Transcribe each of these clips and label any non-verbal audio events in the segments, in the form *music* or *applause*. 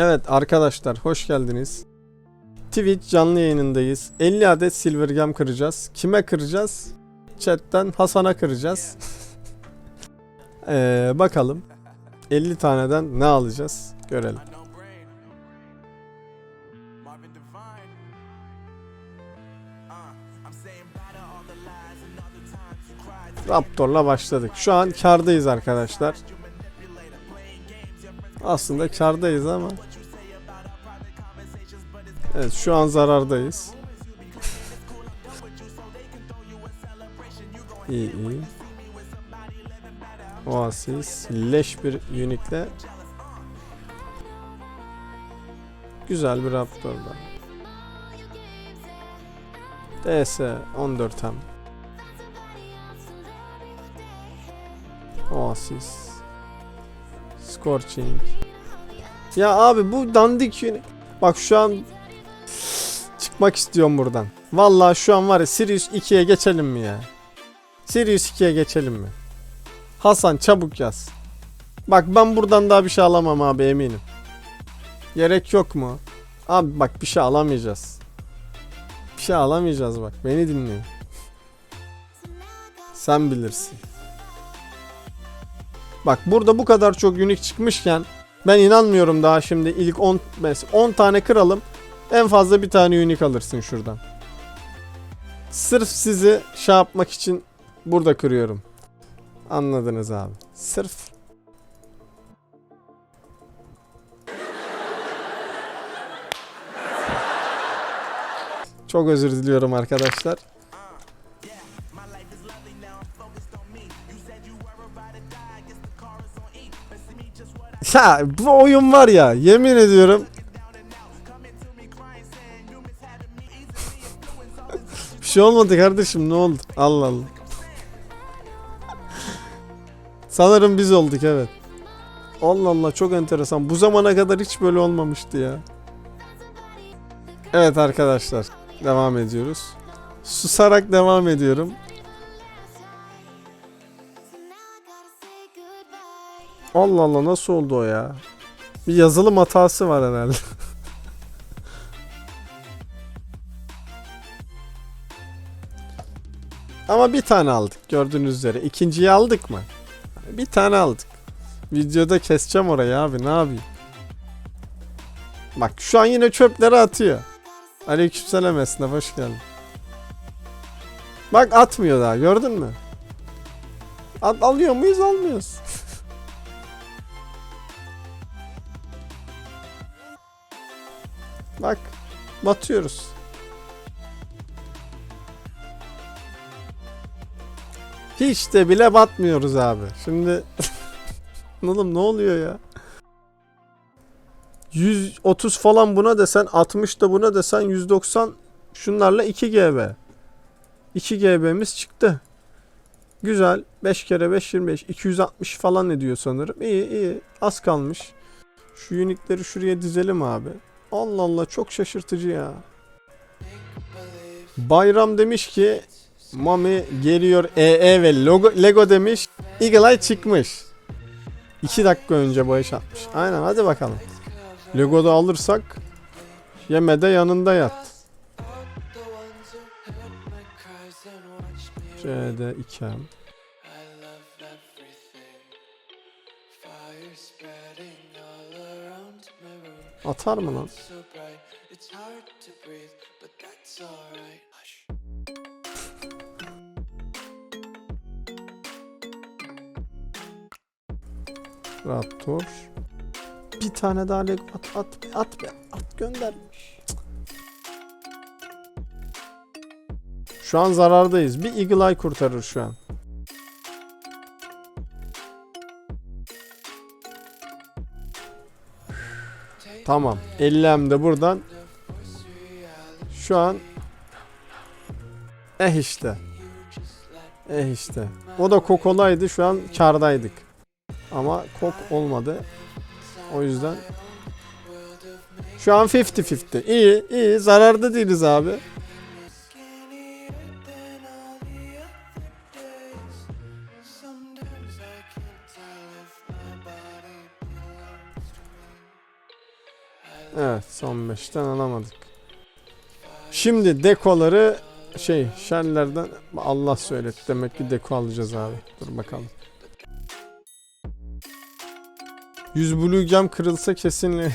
Evet arkadaşlar hoş geldiniz. Twitch canlı yayınındayız. 50 adet silver gem kıracağız. Kime kıracağız? Chat'ten Hasan'a kıracağız. *laughs* Ee, bakalım 50 taneden ne alacağız? Görelim. Raptor'la başladık. Şu an kardayız arkadaşlar. Aslında kardayız ama Evet şu an zarardayız. *laughs* iyi iyi. Oasis leş bir unikle güzel bir Raptor'da. DS 14 hem. Oasis Scorching Ya abi bu dandik Bak şu an çıkmak istiyorum buradan. Vallahi şu an var ya Sirius 2'ye geçelim mi ya? Sirius 2'ye geçelim mi? Hasan çabuk yaz. Bak ben buradan daha bir şey alamam abi eminim. Gerek yok mu? Abi bak bir şey alamayacağız. Bir şey alamayacağız bak. Beni dinleyin. *laughs* Sen bilirsin. Bak burada bu kadar çok unik çıkmışken ben inanmıyorum daha şimdi ilk 10 mesela 10 tane kıralım. En fazla bir tane unik alırsın şuradan. Sırf sizi şey yapmak için burada kırıyorum. Anladınız abi. Sırf Çok özür diliyorum arkadaşlar. Ya bu oyun var ya yemin ediyorum şey olmadı kardeşim ne oldu? Allah Allah. Sanırım biz olduk evet. Allah Allah çok enteresan. Bu zamana kadar hiç böyle olmamıştı ya. Evet arkadaşlar devam ediyoruz. Susarak devam ediyorum. Allah Allah nasıl oldu o ya? Bir yazılım hatası var herhalde. *laughs* Ama bir tane aldık gördüğünüz üzere. İkinciyi aldık mı? Bir tane aldık. Videoda keseceğim orayı abi ne yapayım? Bak şu an yine çöpleri atıyor. Aleykümselam esnaf hoş geldin. Bak atmıyor daha gördün mü? At, alıyor muyuz almıyoruz. *laughs* Bak batıyoruz. Hiç de bile batmıyoruz abi. Şimdi *laughs* oğlum ne oluyor ya? 130 falan buna desen 60 da buna desen 190 şunlarla 2 GB. 2 GB'miz çıktı. Güzel. 5 kere 5 25. 260 falan ediyor sanırım. İyi iyi. Az kalmış. Şu unikleri şuraya dizelim abi. Allah Allah çok şaşırtıcı ya. Bayram demiş ki Mami geliyor EE ve logo, Lego demiş. Eagle Eye çıkmış. 2 dakika önce bağış atmış. Aynen hadi bakalım. Lego'da alırsak yemede yanında yat. C'de 2M. Atar mı lan? Raptor. Bir tane daha Lego at at be at be at göndermiş. Şu an zarardayız. Bir Eagle Eye kurtarır şu an. Tamam. 50 de buradan. Şu an Eh işte. Eh işte. O da kokolaydı. Şu an kardaydık. Ama kok olmadı. O yüzden şu an 50-50. İyi, iyi. Zararda değiliz abi. Evet son 5'ten alamadık. Şimdi dekoları şey şerlerden Allah söyletti. Demek ki deko alacağız abi. Dur bakalım. 100 blue gem kırılsa kesinlikle.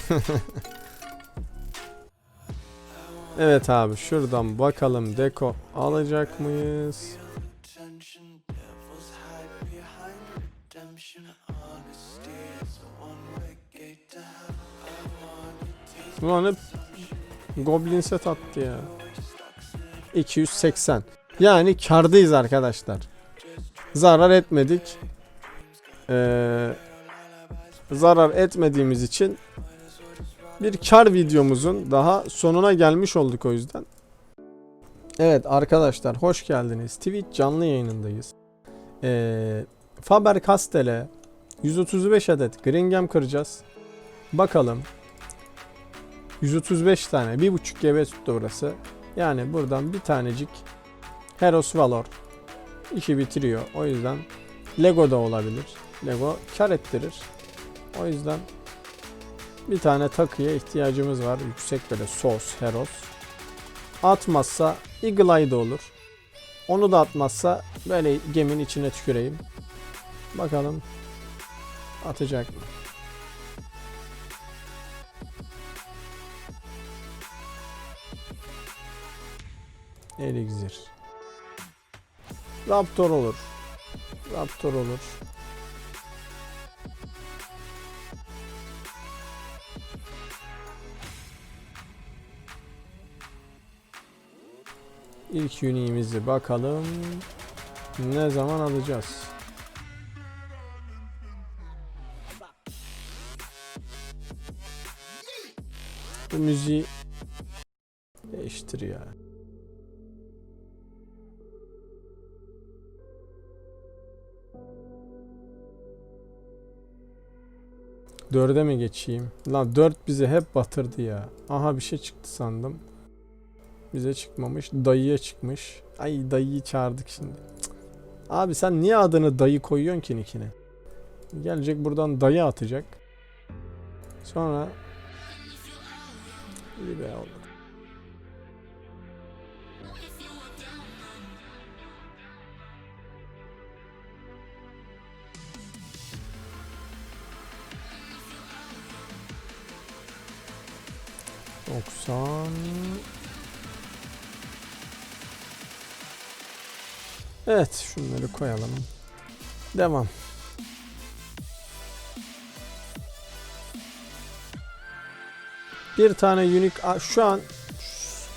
evet abi şuradan bakalım deko alacak mıyız? Ulan hep Goblin set attı ya. 280. Yani kardayız arkadaşlar. Zarar etmedik. Ee, zarar etmediğimiz için bir kar videomuzun daha sonuna gelmiş olduk o yüzden. Evet arkadaşlar hoş geldiniz. Twitch canlı yayınındayız. Ee, Faber Castell'e 135 adet Green Gem kıracağız. Bakalım 135 tane. 1.5 GB tuttu burası. Yani buradan bir tanecik Heros Valor işi bitiriyor. O yüzden Lego da olabilir. Lego kar ettirir. O yüzden bir tane takıya ihtiyacımız var. Yüksek böyle sos Heros. Atmazsa Eagle Eye da olur. Onu da atmazsa böyle geminin içine tüküreyim. Bakalım atacak mı? Elixir. Raptor olur. Raptor olur. İlk uniğimizi bakalım. Ne zaman alacağız? Bu müziği değiştir ya. Dörde mi geçeyim? Lan dört bizi hep batırdı ya. Aha bir şey çıktı sandım. Bize çıkmamış. Dayıya çıkmış. Ay dayıyı çağırdık şimdi. Abi sen niye adını dayı koyuyorsun ki nickine? Gelecek buradan dayı atacak. Sonra Libe olur. Doksan. Evet, şunları koyalım. Devam. Bir tane unique şu an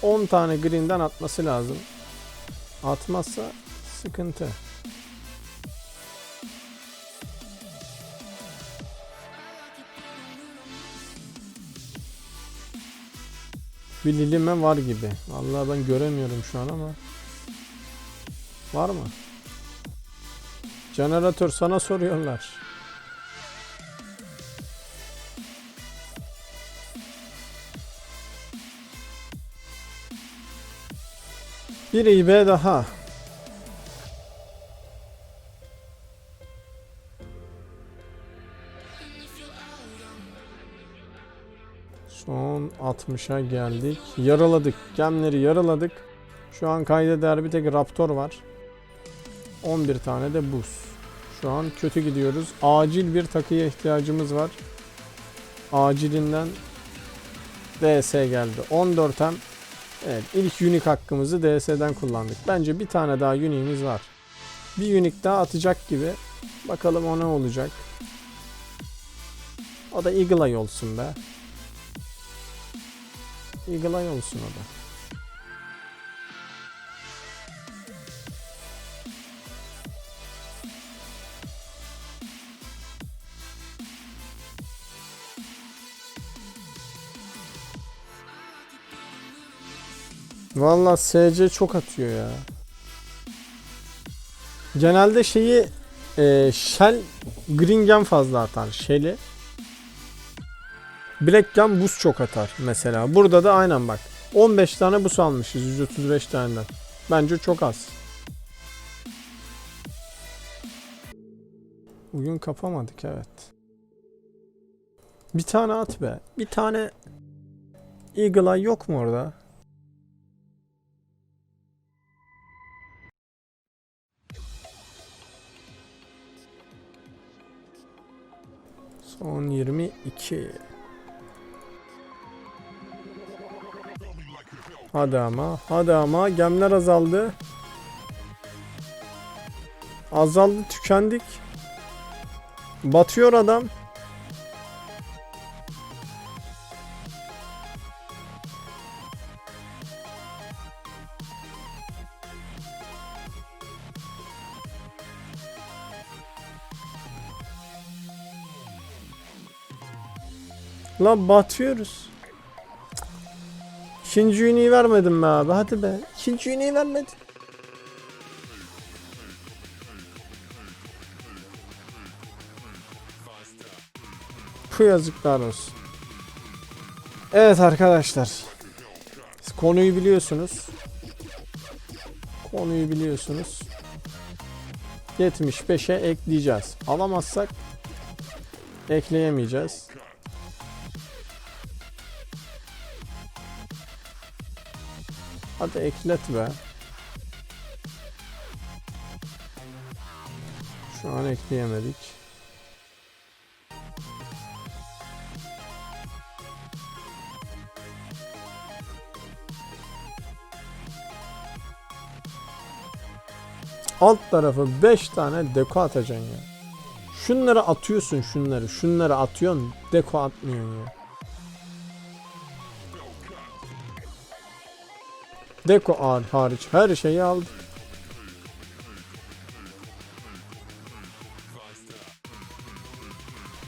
10 tane green'den atması lazım. Atmazsa sıkıntı. Bir lilime var gibi. Vallahi ben göremiyorum şu an ama. Var mı? Jeneratör sana soruyorlar. Bir İB daha. Son 60'a geldik. Yaraladık. Gemleri yaraladık. Şu an kayda değer bir tek Raptor var. 11 tane de buz. Şu an kötü gidiyoruz. Acil bir takıya ihtiyacımız var. Acilinden DS geldi. 14 hem Evet ilk unique hakkımızı DS'den kullandık. Bence bir tane daha unique'imiz var. Bir unique daha atacak gibi. Bakalım o ne olacak. O da Eagle Eye olsun be. Eagle Eye olsun o da. Valla SC çok atıyor ya. Genelde şeyi e, Shell Green fazla atar. Shell'i. Black Gem buz çok atar mesela. Burada da aynen bak. 15 tane buz almışız 135 taneden. Bence çok az. Bugün kapamadık evet. Bir tane at be. Bir tane Eagle Eye yok mu orada? Son 22. Hadi ama, hadi ama gemler azaldı. Azaldı, tükendik. Batıyor adam. Lan batıyoruz. İkinci ünlüyü vermedim be abi hadi be. İkinci ünlüyü vermedin. Puh yazıklar olsun. Evet arkadaşlar. Konuyu biliyorsunuz. Konuyu biliyorsunuz. 75'e ekleyeceğiz. Alamazsak ekleyemeyeceğiz. Hadi eklet be. Şu an ekleyemedik. Alt tarafı 5 tane deko atacaksın ya. Şunları atıyorsun şunları. Şunları atıyorsun. Deko atmıyorsun ya. Deko hariç her şeyi aldı.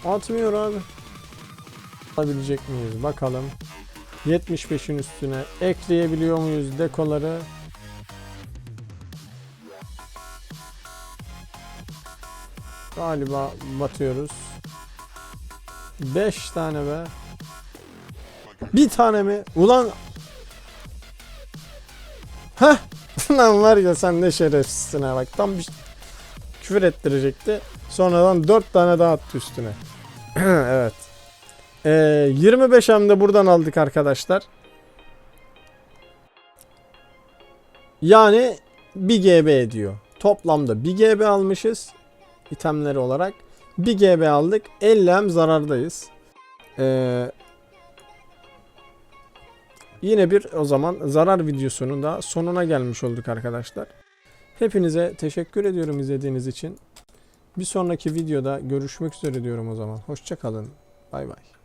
Atmıyor abi. Alabilecek miyiz bakalım. 75'in üstüne ekleyebiliyor muyuz dekoları? Galiba batıyoruz. 5 tane be. Bir tane mi? Ulan Heh. *laughs* Lan var ya sen ne şerefsizsin ha bak tam bir küfür ettirecekti. Sonradan 4 tane daha attı üstüne. *clears throat* evet. Ee, 25 hem de buradan aldık arkadaşlar. Yani 1 GB ediyor. Toplamda 1 GB almışız. itemleri olarak. 1 GB aldık. 50 hem zarardayız. Ee, Yine bir o zaman zarar videosunun da sonuna gelmiş olduk arkadaşlar. Hepinize teşekkür ediyorum izlediğiniz için. Bir sonraki videoda görüşmek üzere diyorum o zaman. Hoşçakalın. Bay bay.